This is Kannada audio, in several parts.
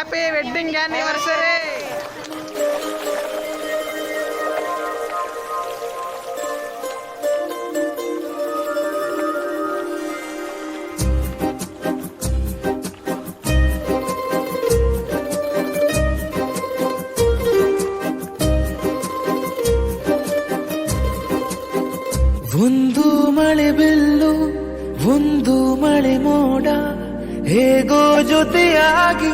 ಹ್ಯಾಪಿ ವೆಡ್ಡಿಂಗ್ ಆನಿವರ್ಸರಿ ಒಂದು ಮಳೆ ಬೆಲ್ಲು ಒಂದು ಮಳೆ ಮೋಡ ಹೇಗೋ ಜೊತೆಯಾಗಿ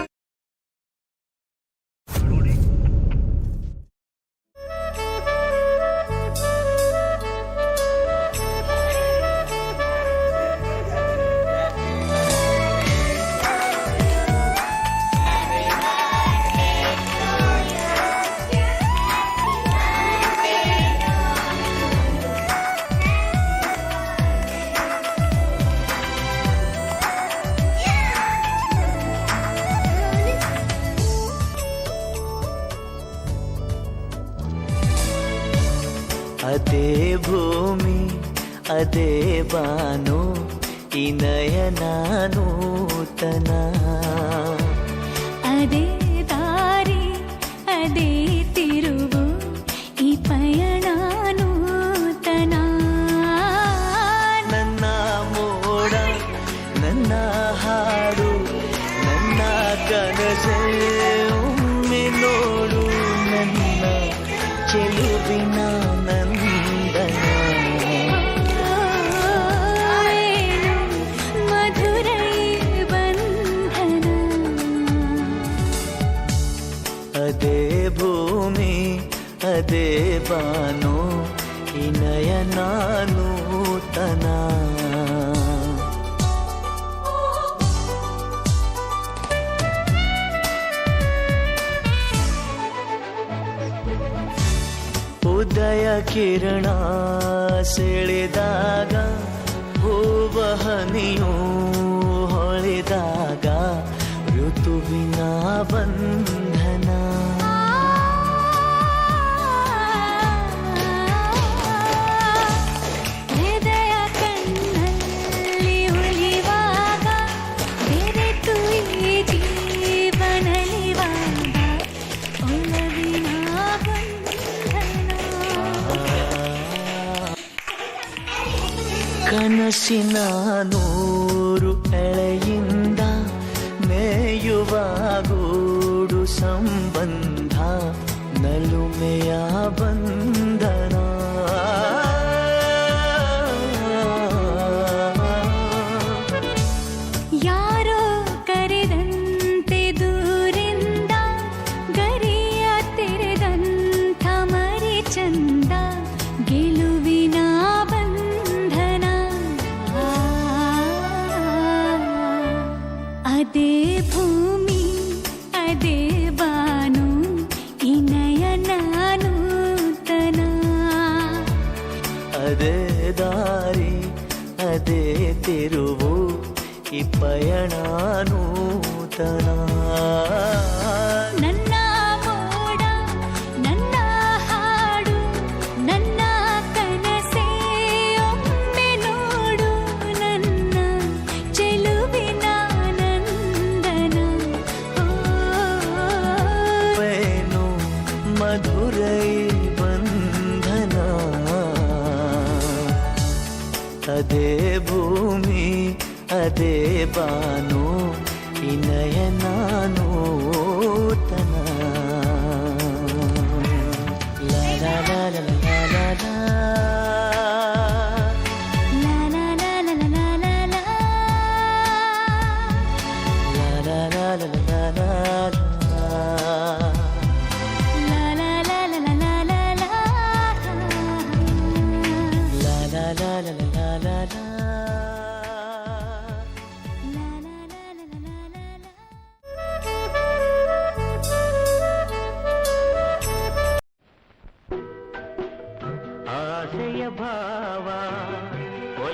అదే భూమి అదే బాను ఈ నయనానూతనా ನಾನು ಇನಯ ನಾನೂತನ ಉದಯ ಕಿರಣ ಸೆಳೆದಾಗ ಹೂವಹನಿಯೂ ಹೊಳೆದಾಗ ಋತುವಿನ ಬಂದ ಕನಸಿನ ನೂರು ಎಳೆಯಿಂದ ಮೇಯುವ ಗೂಡು ಸಂಬಂಧ ನಲುಮೆಯ ಬಂಧನ ಅದೇ ದಾರಿ ಅದೇ ತಿರುವು ಈ ಪಯಣ ನೂತನ అదే భూమి అదే బాను ఇనయనాను తన la la la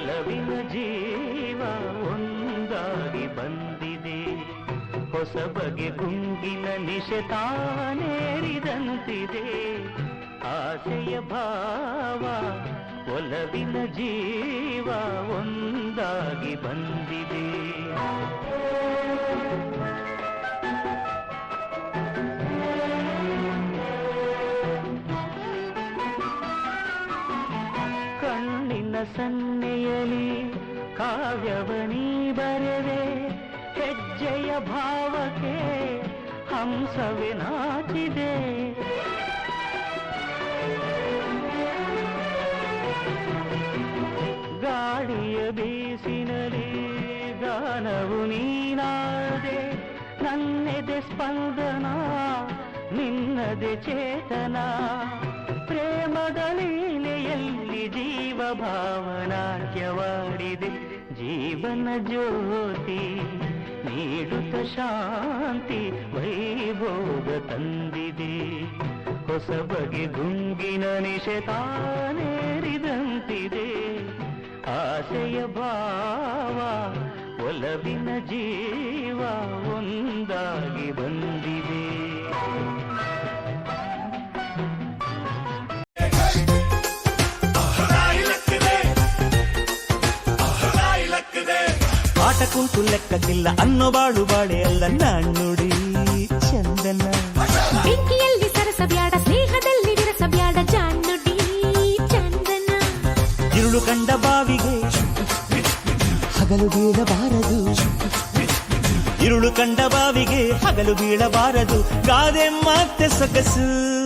ಒಲವಿನ ಜೀವ ಒಂದಾಗಿ ಬಂದಿದೆ. ಹೊಸ ಬಗೆ ಗುಂಗಿನ ನಿಶತಾನೇರಿದಂತಿದೆ ಆಸೆಯ ಭಾವ ಒಲವಿನ ಜೀವ ಒಂದಾಗಿ ಬಂದಿದೆ. ಸನ್ನೆಯಲಿ ಕಾವ್ಯವನೀ ಬರೆದೆ ಹೆಜ್ಜೆಯ ಭಾವಕ್ಕೆ ಹಂಸವೇ ನಾಚಿದೆ ಗಾಳಿಯ ಬೀಸಿನಲಿ ಗಾನವು ನೀನಾದೆ ನನ್ನೆದೆ ಸ್ಪಂದನ ನಿನ್ನದೆ ಚೇತನ ಪ್ರೇಮದ ಲೀಲೆಯಲ್ಲಿ ಜೀವ ಭಾವನಾಟ್ಯವಾಡಿದೆ ಜೀವನ ಜ್ಯೋತಿ ನೀಡುತ್ತ ಶಾಂತಿ ವೈಭೋಗ ತಂದಿದೆ. ಹೊಸ ಬಗೆ ಗುಂಗಿನ ನಿಶೆ ತಾನೇರಿದಂತಿದೆ ಆಸೆಯ ಭಾವ ಒಲವಿನ ಜೀವ ಒಂದಾಗಿ ಬಂದಿದೆ. ಕೂತು ಲೆಕ್ಕಕ್ಕಿಲ್ಲ. ಅನ್ನೋ ಬಾಳು ಬಾಳೆ ಅಲ್ಲ ನಾನ್ ನೋಡಿ. ಚಂದನ. ಬೆಂಕಿಯಲ್ಲಿ ಸರಸಬ್ಯಾಡ ಸ್ನೇಹದಲ್ಲಿ ಬಿರಸಬ್ಯಾಡ ಜಾನ್ ಚಂದನ. ಇರುಳು ಕಂಡ ಬಾವಿಗೆ ಹಗಲು ಬೀಳಬಾರದು. ಇರುಳು ಕಂಡ ಬಾವಿಗೆ ಹಗಲು ಬೀಳಬಾರದು. ಗಾದೆ ಮತ್ತೆ ಸಕಸು.